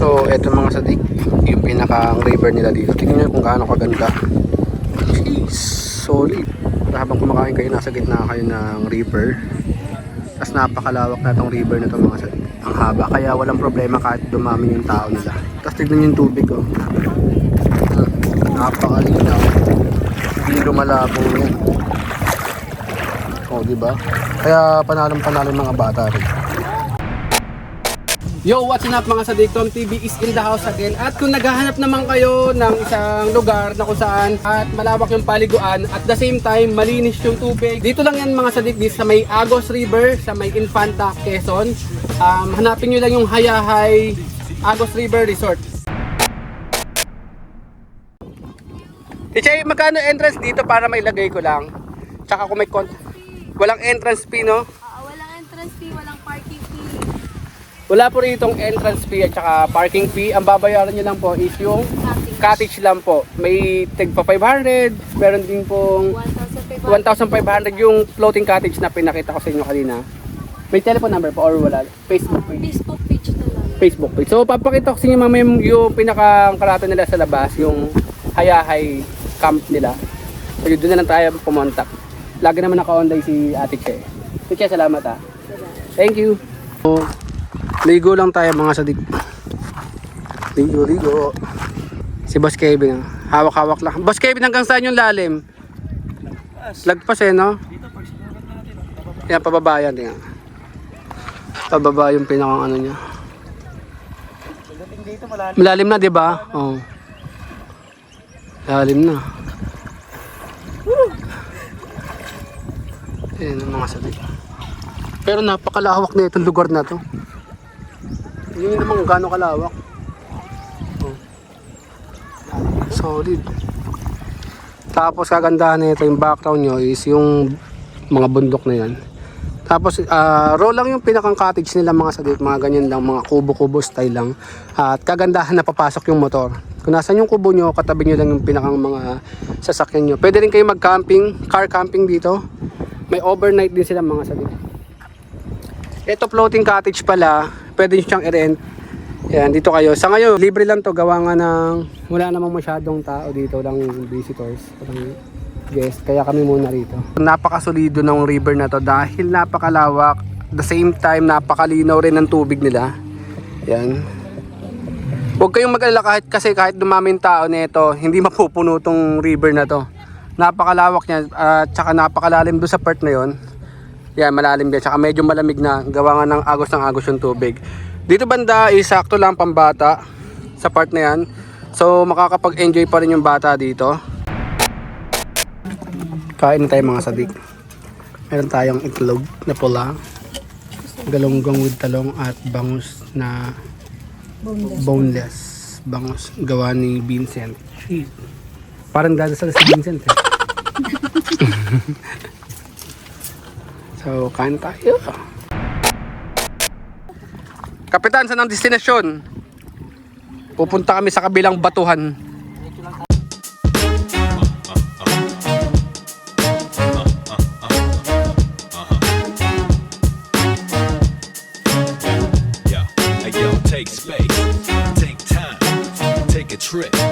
So, eto mga sadik, yung pinaka river nila dito. Tingnan nyo kung gaano kaganda. Jeez, solid. Habang kumakain kayo, nasa gitna kayo ng river. Tapos napakalawak na tong river na to mga sadik. Ang haba, kaya walang problema kahit dumami yung tao nila. Tapos tignan yung tubig oh. Napakalinaw. Hindi lumalabo yan. Oh, di ba? Kaya panalong panalo mga bata rin. Yo, what's up mga sadik? Tom TV is in the house again. At kung naghahanap naman kayo ng isang lugar na kung saan at malawak yung paliguan at the same time malinis yung tubig. Dito lang yan mga sadik dito sa may Agos River, sa may Infanta, Quezon. Um, hanapin nyo lang yung Hayahay Agos River Resort. Tichay, magkano entrance dito para mailagay ko lang? Tsaka kung may con- walang entrance fee, no? Ah, walang entrance fee, walang parking fee. Wala po ritong entrance fee at saka parking fee. Ang babayaran nyo lang po is yung Cottage. lang po. May tag pa 500, meron din pong 1,500. 1,500 yung floating cottage na pinakita ko sa inyo kanina. May telephone number po or wala? Facebook page. Facebook page na lang. Facebook page. So papakita ko sa inyo mamaya yung, yung pinakangkarato nila sa labas, yung hayahay camp nila. So yun, doon na lang tayo pumunta. Lagi naman naka-online si Ate Che. Ate Che, salamat ah. Thank you. So, ligo lang tayo mga sadik. Ligo, ligo. Si Boss Kevin. Hawak-hawak lang. Boss Kevin, hanggang saan yung lalim? Lagpas eh, no? Yan, pababa yan. Tingnan. Pababa yung pinakang ano niya. Malalim na, di ba? Oo. Malalim na. Ayan ang mga sabi. Pero napakalawak na itong lugar na to. Hindi naman gaano kalawak. Oh. Solid. Tapos kagandahan nito yung background nyo is yung mga bundok na yan. Tapos ah row lang yung pinakang cottage nila mga sadik, mga ganyan lang, mga kubo-kubo style lang. at kagandahan na papasok yung motor. Kung nasan yung kubo nyo, katabi nyo lang yung pinakang mga sasakyan nyo. Pwede rin kayo mag-camping, car camping dito. May overnight din sila mga sadik. Ito floating cottage pala, pwede nyo siyang i-rent. Yan, dito kayo. Sa ngayon, libre lang to. Gawa nga ng, wala namang masyadong tao dito, lang visitors. Walang guest. Kaya kami muna rito. Napakasolido ng river na to dahil napakalawak. The same time, napakalinaw rin ng tubig nila. Yan. Huwag kayong mag-alala kahit kasi kahit dumami yung tao nito, hindi mapupuno tong river na to. Napakalawak niya at saka napakalalim doon sa part na yon. Yan, malalim din. Tsaka medyo malamig na. Gawa nga ng agos ng agos yung tubig. Dito banda, is sakto lang pambata sa part na yan. So, makakapag-enjoy pa rin yung bata dito. Kain na tayo mga sadik. Meron tayong itlog na pula. Galonggong with talong at bangus na boneless. Bangus gawa ni Vincent. Parang dadasal si Vincent eh. so, kain tayo. Kapitan, saan ang destinasyon? Pupunta kami sa kabilang batuhan. Take space, take time, take a trip